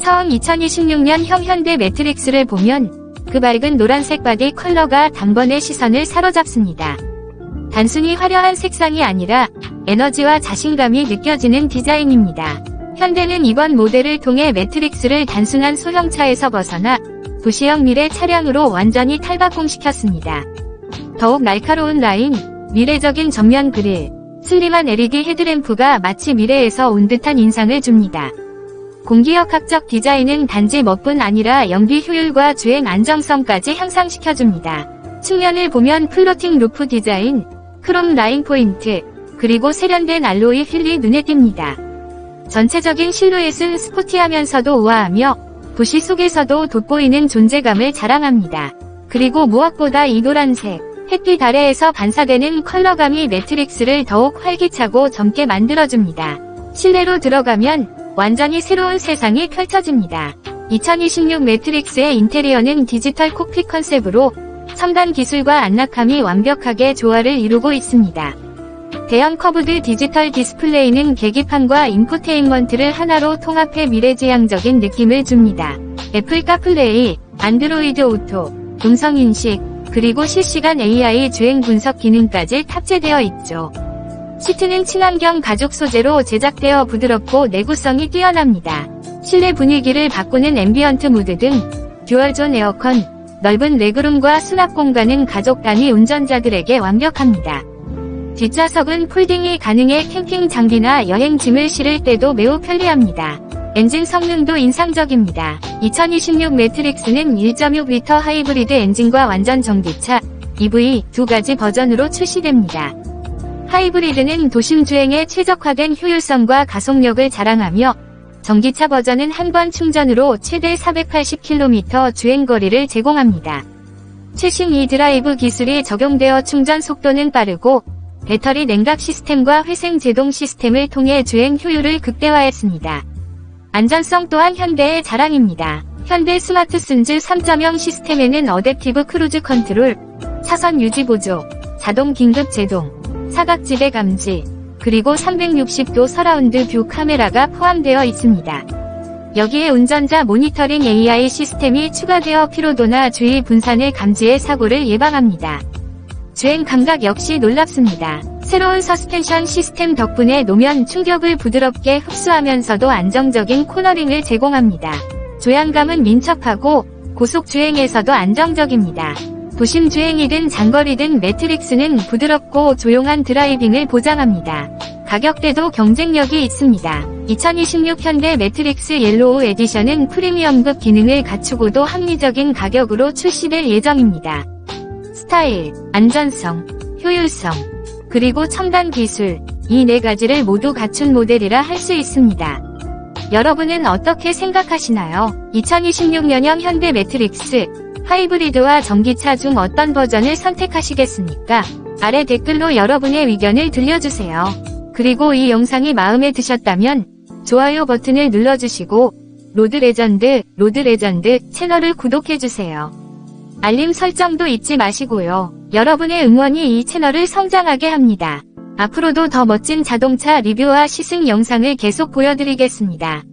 처음 2026년 형 현대 매트릭스를 보면 그 밝은 노란색 바디 컬러가 단번에 시선을 사로잡습니다. 단순히 화려한 색상이 아니라 에너지와 자신감이 느껴지는 디자인입니다. 현대는 이번 모델을 통해 매트릭스를 단순한 소형차에서 벗어나 도시형 미래 차량으로 완전히 탈바꿈시켰습니다. 더욱 날카로운 라인, 미래적인 전면 그릴, 슬림한 LED 헤드램프가 마치 미래에서 온 듯한 인상을 줍니다. 공기역학적 디자인은 단지 멋뿐 아니라 연비 효율과 주행 안정성까지 향상시켜줍니다. 측면을 보면 플로팅 루프 디자인, 크롬 라인 포인트, 그리고 세련된 알로이 휠이 눈에 띕니다. 전체적인 실루엣은 스포티하면서도 우아하며 도시 속에서도 돋보이는 존재감을 자랑합니다. 그리고 무엇보다 이 노란색, 햇빛 아래에서 반사되는 컬러감이 매트릭스를 더욱 활기차고 젊게 만들어줍니다. 실내로 들어가면 완전히 새로운 세상이 펼쳐집니다. 2026 매트릭스의 인테리어는 디지털 콕핏 컨셉으로 첨단 기술과 안락함이 완벽하게 조화를 이루고 있습니다. 대형 커브드 디지털 디스플레이는 계기판과 인포테인먼트를 하나로 통합해 미래지향적인 느낌을 줍니다. 애플 카플레이, 안드로이드 오토, 음성인식, 그리고 실시간 AI 주행 분석 기능까지 탑재되어 있죠. 시트는 친환경 가죽 소재로 제작되어 부드럽고 내구성이 뛰어납니다. 실내 분위기를 바꾸는 앰비언트 무드 등 듀얼존 에어컨, 넓은 레그룸과 수납 공간은 가족 단위 운전자들에게 완벽합니다. 뒷좌석은 폴딩이 가능해 캠핑 장비나 여행 짐을 실을 때도 매우 편리합니다. 엔진 성능도 인상적입니다. 2026 매트릭스는 1.6L 하이브리드 엔진과 완전 전기차 EV 두 가지 버전으로 출시됩니다. 하이브리드는 도심 주행에 최적화된 효율성과 가속력을 자랑하며 전기차 버전은 한 번 충전으로 최대 480km 주행거리를 제공합니다. 최신 이 드라이브 기술이 적용되어 충전 속도는 빠르고 배터리 냉각 시스템과 회생 제동 시스템을 통해 주행 효율을 극대화했습니다. 안전성 또한 현대의 자랑입니다. 현대 스마트 순즈 3.0 시스템에는 어댑티브 크루즈 컨트롤, 차선 유지 보조, 자동 긴급 제동, 사각지대 감지, 그리고 360도 서라운드 뷰 카메라가 포함되어 있습니다. 여기에 운전자 모니터링 AI 시스템이 추가되어 피로도나 주의 분산을 감지해 사고를 예방합니다. 주행 감각 역시 놀랍습니다. 새로운 서스펜션 시스템 덕분에 노면 충격을 부드럽게 흡수하면서도 안정적인 코너링을 제공합니다. 조향감은 민첩하고 고속 주행에서도 안정적입니다. 도심 주행이든 장거리든 매트릭스는 부드럽고 조용한 드라이빙을 보장합니다. 가격대도 경쟁력이 있습니다. 2026 현대 매트릭스 옐로우 에디션은 프리미엄급 기능을 갖추고도 합리적인 가격으로 출시될 예정입니다. 스타일, 안전성, 효율성, 그리고 첨단 기술, 이 네 가지를 모두 갖춘 모델이라 할 수 있습니다. 여러분은 어떻게 생각하시나요? 2026년형 현대 매트릭스, 하이브리드와 전기차 중 어떤 버전을 선택하시겠습니까? 아래 댓글로 여러분의 의견을 들려주세요. 그리고 이 영상이 마음에 드셨다면 좋아요 버튼을 눌러주시고 로드 레전드, 로드 레전드 채널을 구독해주세요. 알림 설정도 잊지 마시고요. 여러분의 응원이 이 채널을 성장하게 합니다. 앞으로도 더 멋진 자동차 리뷰와 시승 영상을 계속 보여드리겠습니다.